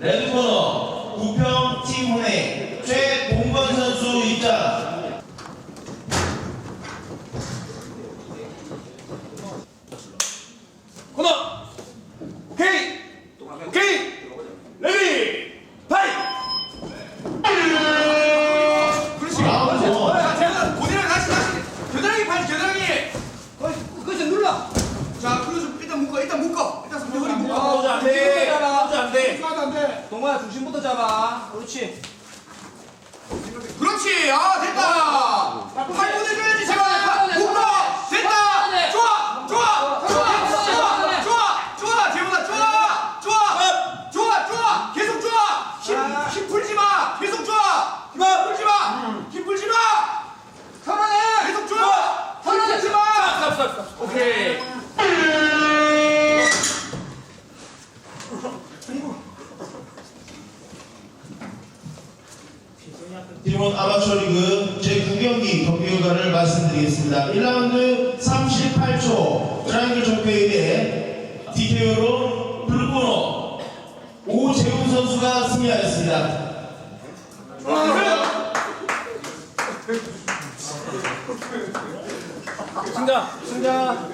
레드코너 부평 팀훈의 최동건 선수 입장. 코너 오케이 오케이 레디 파이 그렇지 라운드 원. 자 제가 고대랑 다시 다시 겨드랑이 팔 겨드랑이 그거 좀 눌러. 자 그거 좀 일단 묶어 일단 묶어 일단 손 허리 묶어 어, 안 돼. 돼. 동호야 중심부터 잡아. 그렇지. 그렇지. 아 됐다. 팔 보내줘야지 제발. 묶어 됐다. 좋아 좋아 좋아 좋아 좋아 좋아 재훈아 좋아 좋아. 좋아 좋아. 계속 좋아. 힘, 힘 풀지 마. 계속 좋아. 힘 풀지 마힘 풀지 마. 편안해. 계속 좋아. 힘 풀지 마. 오케이 팀원 아마추어 리그 제9경기 경기 결과를 말씀드리겠습니다. 1라운드 38초 트라이앵글 적폐에 DKO로 블루코너 오재훈 선수가 승리하였습니다. 승자. 승자.